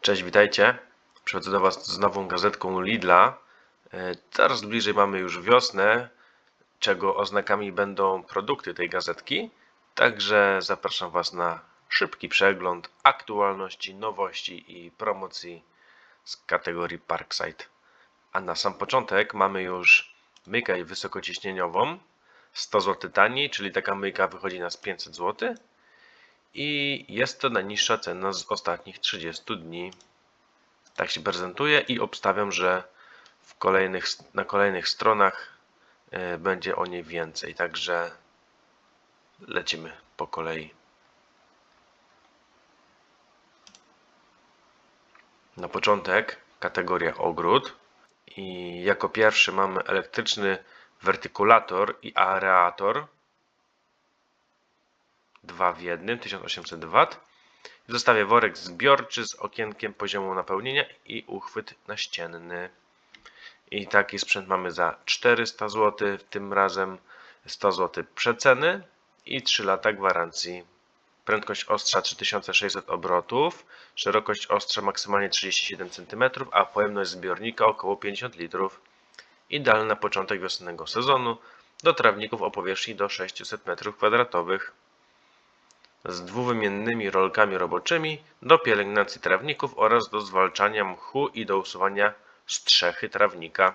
Cześć, witajcie. Przychodzę do Was z nową gazetką Lidla. E, Coraz bliżej mamy już wiosnę, czego oznakami będą produkty tej gazetki. Także zapraszam Was na szybki przegląd aktualności, nowości i promocji z kategorii Parkside. A na sam początek mamy już mykę wysokociśnieniową 100 zł taniej, czyli taka myjka wychodzi nas 500 zł i jest to najniższa cena z ostatnich 30 dni. Tak się prezentuje i obstawiam, że w kolejnych, na kolejnych stronach e, będzie o niej więcej. Także lecimy po kolei. Na początek kategoria ogród i jako pierwszy mamy elektryczny wertykulator i areator 2 w 1, 1800 W. Zostawię worek zbiorczy z okienkiem poziomu napełnienia i uchwyt naścienny. I taki sprzęt mamy za 400 zł, tym razem 100 zł przeceny i 3 lata gwarancji. Prędkość ostrza 3600 obrotów, szerokość ostrza maksymalnie 37 cm, a pojemność zbiornika około 50 litrów. Idealny na początek wiosennego sezonu do trawników o powierzchni do 600 m2 z dwuwymiennymi rolkami roboczymi do pielęgnacji trawników oraz do zwalczania mchu i do usuwania strzechy trawnika.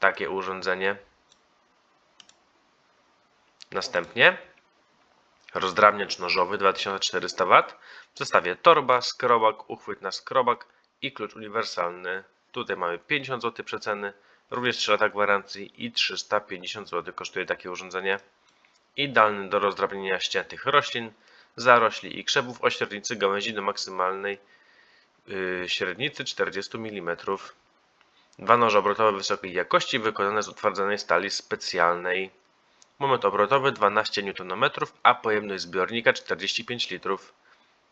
Takie urządzenie. Następnie rozdrabniacz nożowy 2400 W w zestawie torba, skrobak, uchwyt na skrobak i klucz uniwersalny. Tutaj mamy 50 zł przeceny, również 3 lata gwarancji i 350 zł kosztuje takie urządzenie idealny do rozdrabnienia ściętych roślin, zarośli i krzewów o średnicy gałęzi do maksymalnej yy, średnicy 40 mm. Dwa noże obrotowe wysokiej jakości wykonane z utwardzonej stali specjalnej. Moment obrotowy 12 Nm, a pojemność zbiornika 45 litrów.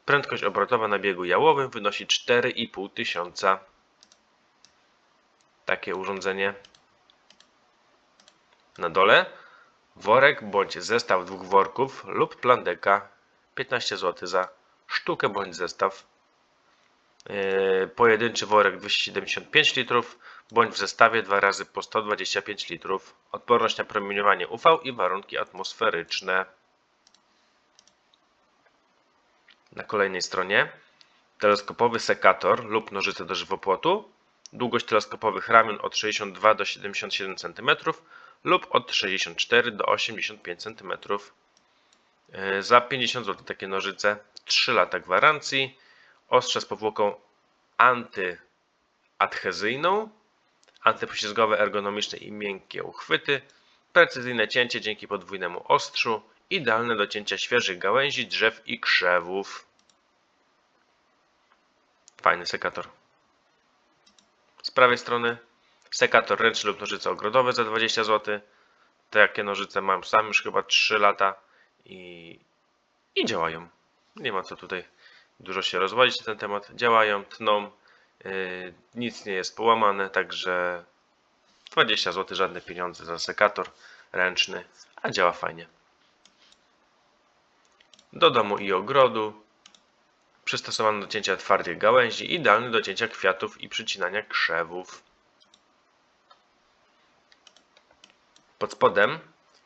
Prędkość obrotowa na biegu jałowym wynosi 4,5 tysiąca. Takie urządzenie. Na dole worek bądź zestaw dwóch worków lub plandeka 15 zł za sztukę bądź zestaw. Yy, Pojedynczy worek 275 litrów bądź w zestawie dwa razy po 125 litrów. Odporność na promieniowanie UV i warunki atmosferyczne. Na kolejnej stronie teleskopowy sekator lub nożyce do żywopłotu. Długość teleskopowych ramion od 62 do 77 cm lub od 64 do 85 cm. E, Za 50 zł takie nożyce, 3 lata gwarancji, ostrze z powłoką antyadhezyjną, antypoślizgowe, ergonomiczne i miękkie uchwyty, precyzyjne cięcie dzięki podwójnemu ostrzu, idealne do cięcia świeżych gałęzi, drzew i krzewów. Fajny sekator. Z prawej strony sekator ręczny lub nożyce ogrodowe za 20 zł. Takie nożyce mam sam już chyba 3 lata i, i działają. Nie ma co tutaj dużo się rozwodzić na ten temat. Działają, tną, yy, nic nie jest połamane, także 20 zł żadne pieniądze za sekator ręczny, a działa fajnie. Do domu i ogrodu przystosowany do cięcia twardych gałęzi, idealny do cięcia kwiatów i przycinania krzewów. Pod spodem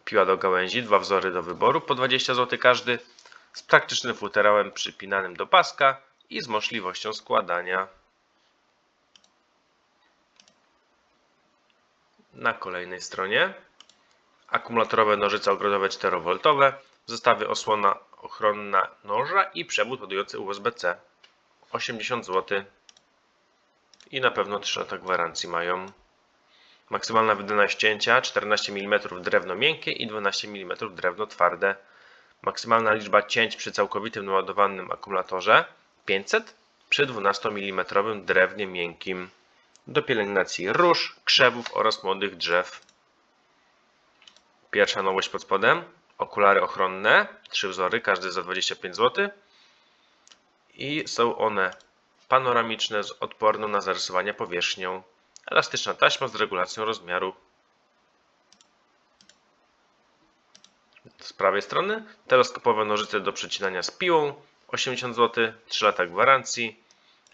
piła do gałęzi, dwa wzory do wyboru, po 20 zł każdy, z praktycznym futerałem przypinanym do paska i z możliwością składania. Na kolejnej stronie akumulatorowe nożyce ogrodowe 4V, w zestawie osłona ochronna noża i przewód ładujący USB-C. 80 zł i na pewno 3 lata gwarancji mają. Maksymalna wydana ścięcia 14 mm drewno miękkie i 12 mm drewno twarde. Maksymalna liczba cięć przy całkowitym naładowanym akumulatorze 500 przy 12 mm drewnie miękkim. Do pielęgnacji róż, krzewów oraz młodych drzew. Pierwsza nowość pod spodem. Okulary ochronne, trzy wzory, każdy za 25 zł. I są one panoramiczne z odporną na zarysowania powierzchnią. Elastyczna taśma z regulacją rozmiaru. Z prawej strony teleskopowe nożyce do przecinania z piłą 80 zł, 3 lata gwarancji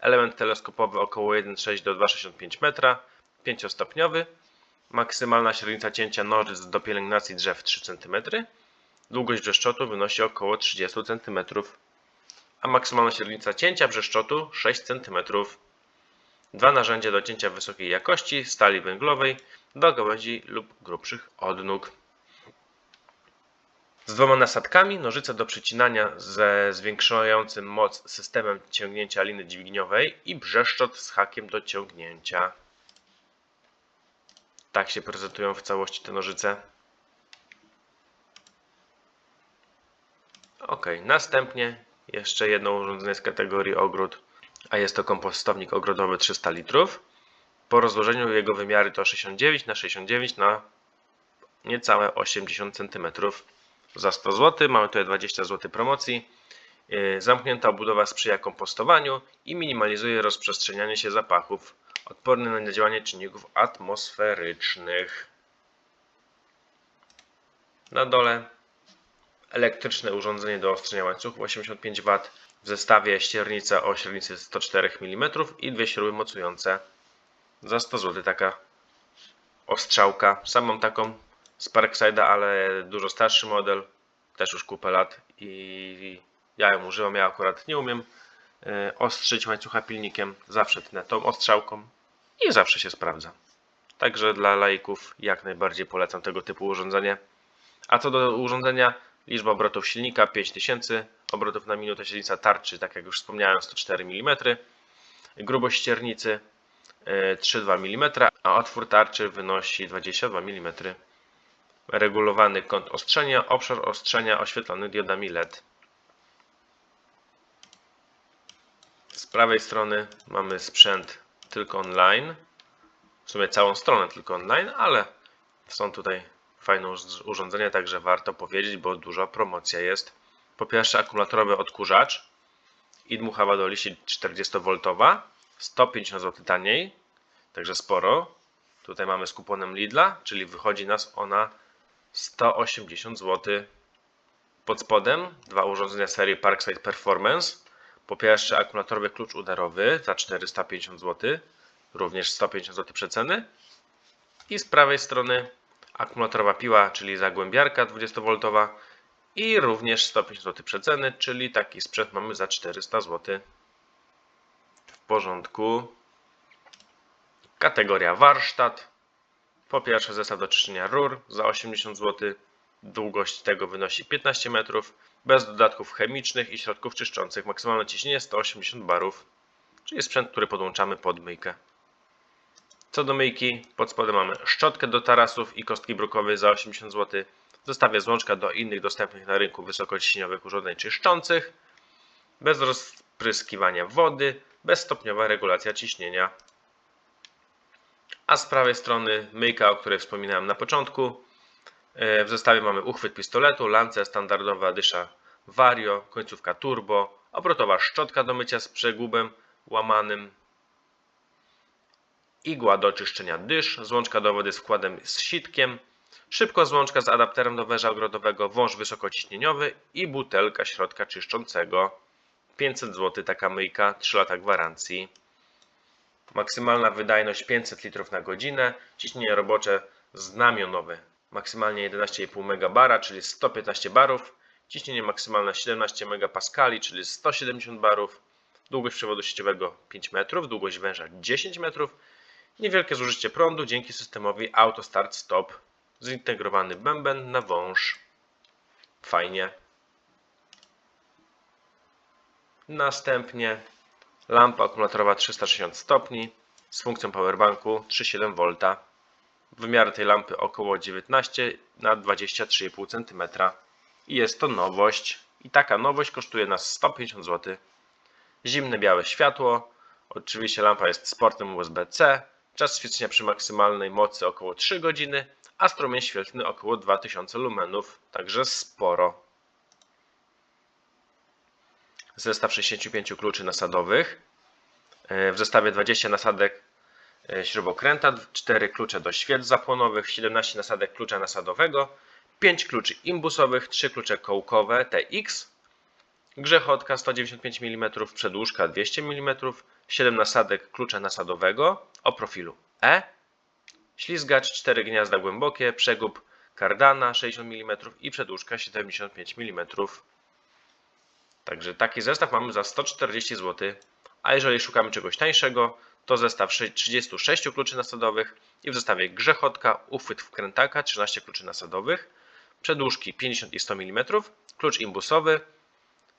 element teleskopowy około 1,6 do 2,65 metra, 5-stopniowy, maksymalna średnica cięcia nożyc do pielęgnacji drzew 3 cm, długość brzeszczotu wynosi około 30 cm, a maksymalna średnica cięcia brzeszczotu 6 cm. Dwa narzędzia do cięcia wysokiej jakości stali węglowej do gałęzi lub grubszych odnóg. Z dwoma nasadkami, nożyce do przycinania ze zwiększającym moc systemem ciągnięcia liny dźwigniowej i brzeszczot z hakiem do ciągnięcia. Tak się prezentują w całości te nożyce. Ok, następnie jeszcze jedno urządzenie z kategorii ogród, a jest to kompostownik ogrodowy 300 litrów. Po rozłożeniu jego wymiary to 69 na 69 na niecałe 80 cm za 100 zł. Mamy tutaj 20 zł promocji. Yy, Zamknięta obudowa sprzyja kompostowaniu i minimalizuje rozprzestrzenianie się zapachów, odporny na działanie czynników atmosferycznych. Na dole elektryczne urządzenie do ostrzenia łańcuchów 85 W w zestawie ściernica o średnicy 104 mm i dwie śruby mocujące za 100 zł taka ostrzałka. Sam mam taką z Parkside'a, ale dużo starszy model, też już kupę lat i ja ją używam, ja akurat nie umiem e, ostrzyć łańcucha pilnikiem, zawsze tnę tą ostrzałką i zawsze się sprawdza. Także dla laików jak najbardziej polecam tego typu urządzenie. A co do urządzenia, liczba obrotów silnika 5000 obrotów na minutę, średnica tarczy, tak jak już wspomniałem, 104 mm, grubość ściernicy e, 3,2 mm, a otwór tarczy wynosi 22 mm. Regulowany kąt ostrzenia, obszar ostrzenia oświetlony diodami LED. Z prawej strony mamy sprzęt tylko online. W sumie całą stronę tylko online, ale są tutaj fajne urządzenia, także warto powiedzieć, bo duża promocja jest. Po pierwsze akumulatorowy odkurzacz i dmuchawa do liści 40V, 150 zł taniej, także sporo. Tutaj mamy z kuponem Lidla, czyli wychodzi nas ona 180 zł. Pod spodem dwa urządzenia serii Parkside Performance. Po pierwsze akumulatorowy klucz udarowy za 450 zł, również 150 zł przeceny. I z prawej strony akumulatorowa piła, czyli zagłębiarka 20V i również 150 zł przeceny, czyli taki sprzęt mamy za 400 zł. W porządku. Kategoria warsztat. Po pierwsze zestaw do czyszczenia rur za 80 zł. Długość tego wynosi 15 metrów. Bez dodatków chemicznych i środków czyszczących. Maksymalne ciśnienie 180 barów. Czyli sprzęt, który podłączamy pod myjkę. Co do myjki, pod spodem mamy szczotkę do tarasów i kostki brukowej za 80 zł. W zestawie złączka do innych dostępnych na rynku wysokociśnieniowych urządzeń czyszczących. Bez rozpryskiwania wody, bezstopniowa regulacja ciśnienia. A z prawej strony myjka, o której wspominałem na początku. E, W zestawie mamy uchwyt pistoletu, lance standardowa dysza Vario, końcówka turbo, obrotowa szczotka do mycia z przegubem łamanym, igła do czyszczenia dysz, złączka do wody z wkładem z sitkiem, szybko złączka z adapterem do węża ogrodowego, wąż wysokociśnieniowy i butelka środka czyszczącego. 500 zł taka myjka, 3 lata gwarancji. Maksymalna wydajność 500 litrów na godzinę, ciśnienie robocze znamionowe. Maksymalnie 11,5 MB, czyli 115 barów, ciśnienie maksymalne 17 MPa, czyli 170 barów, długość przewodu sieciowego 5 metrów, długość węża 10 metrów, niewielkie zużycie prądu dzięki systemowi Auto Start Stop, zintegrowany bęben na wąż. Fajnie. Następnie lampa akumulatorowa 360 stopni z funkcją powerbanku 3,7 V. Wymiary tej lampy około 19 na 23,5 cm. I jest to nowość. I taka nowość kosztuje nas 150 zł. Zimne białe światło. Oczywiście lampa jest z portem USB-C. Czas świecenia przy maksymalnej mocy około 3 godziny, a strumień świetlny około 2000 lumenów. Także sporo. Zestaw 65 kluczy nasadowych. E, W zestawie 20 nasadek e, śrubokręta, 4 klucze do świec zapłonowych, 17 nasadek klucza nasadowego, 5 kluczy imbusowych, 3 klucze kołkowe TX, grzechotka 195 mm, przedłużka 200 mm, 7 nasadek klucza nasadowego o profilu E, ślizgacz 4 gniazda głębokie, przegub kardana 60 mm i przedłużka 75 mm. Także taki zestaw mamy za 140 zł. A jeżeli szukamy czegoś tańszego, to zestaw 36 kluczy nasadowych i w zestawie grzechotka, uchwyt wkrętaka 13 kluczy nasadowych, przedłużki 50 i 100 mm, klucz imbusowy,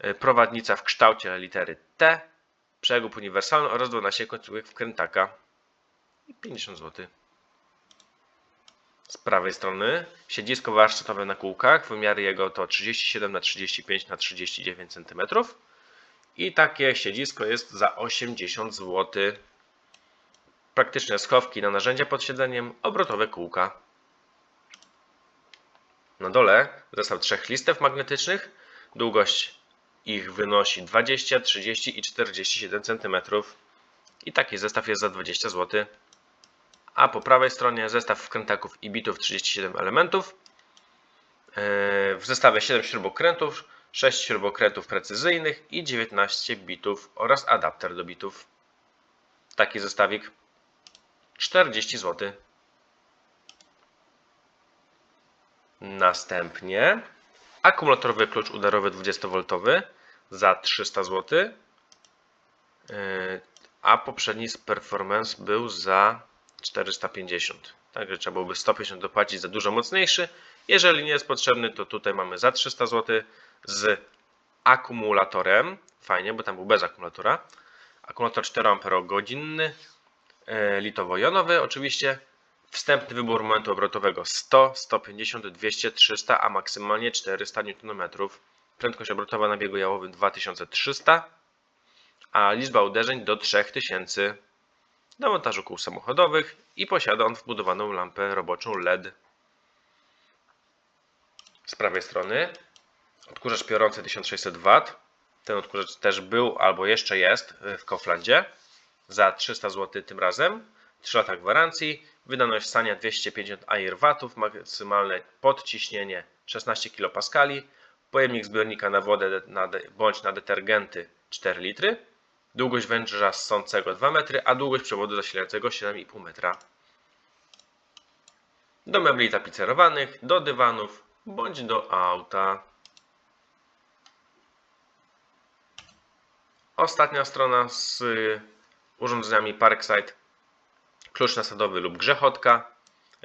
y, prowadnica w kształcie litery T, przegub uniwersalny oraz 12 końcówek wkrętaka i 50 zł. Z prawej strony siedzisko warsztatowe na kółkach. Wymiary jego to 37 na 35 na 39 cm. I takie siedzisko jest za 80 zł. Praktyczne schowki na narzędzia pod siedzeniem, obrotowe kółka. Na dole zestaw trzech listew magnetycznych. Długość ich wynosi 20, 30 i 47 cm. I taki zestaw jest za 20 zł a po prawej stronie zestaw wkrętaków i bitów 37 elementów. Yy, w zestawie 7 śrubokrętów, 6 śrubokrętów precyzyjnych i 19 bitów oraz adapter do bitów. Taki zestawik 40 zł. Następnie akumulatorowy klucz udarowy 20V za 300 zł. Yy, a poprzedni Performance był za 450. Także trzeba byłoby 150 dopłacić za dużo mocniejszy. Jeżeli nie jest potrzebny, to tutaj mamy za 300 zł z akumulatorem. Fajnie, bo tam był bez akumulatora. Akumulator 4 Ah litowo-jonowy oczywiście. Wstępny wybór momentu obrotowego 100, 150, 200, 300, a maksymalnie 400 Nm. Prędkość obrotowa na biegu jałowym 2300, a liczba uderzeń do 3000 na montażu kół samochodowych i posiada on wbudowaną lampę roboczą LED. Z prawej strony odkurzacz piorący 1600W. Ten odkurzacz też był albo jeszcze jest w Kauflandzie za 300 zł tym razem. 3 lata gwarancji, wydajność stania 250 AirW, maksymalne podciśnienie 16 kPa, pojemnik zbiornika na wodę bądź na detergenty 4 litry długość węża ssącego 2 metry, a długość przewodu zasilającego 7,5 metra. Do mebli tapicerowanych, do dywanów bądź do auta. Ostatnia strona z urządzeniami Parkside. Klucz nasadowy lub grzechotka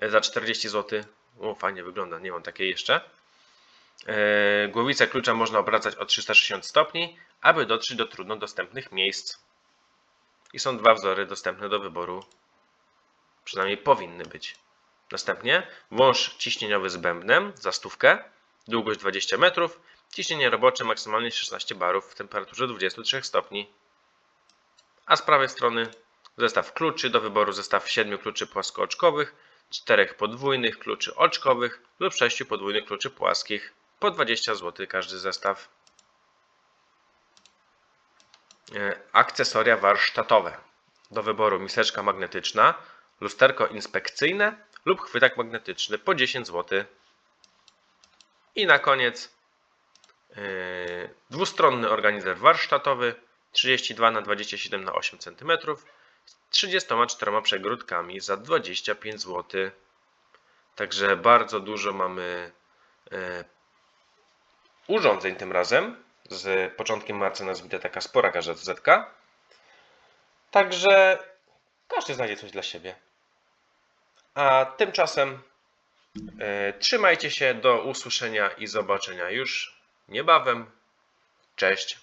za 40 zł. O, fajnie wygląda, nie mam takiej jeszcze. E, głowicę klucza można obracać o 360 stopni, aby dotrzeć do trudno dostępnych miejsc. I są dwa wzory dostępne do wyboru. Przynajmniej powinny być. Następnie wąż ciśnieniowy z bębnem za stówkę, długość 20 metrów, ciśnienie robocze maksymalnie 16 barów w temperaturze 23 stopni. A z prawej strony zestaw kluczy do wyboru zestaw 7 kluczy płaskooczkowych, 4 podwójnych kluczy oczkowych lub 6 podwójnych kluczy płaskich. Po 20 zł każdy zestaw. E, akcesoria warsztatowe. Do wyboru miseczka magnetyczna, lusterko inspekcyjne lub chwytak magnetyczny po 10 zł. I na koniec yy, dwustronny organizer warsztatowy 32 na 27 na 8 cm z 34 przegródkami za 25 zł. Także bardzo dużo mamy yy, urządzeń tym razem. Z początkiem marca nas widzę taka spora gazetka. Także każdy znajdzie coś dla siebie. A tymczasem e, trzymajcie się do usłyszenia i zobaczenia już niebawem. Cześć.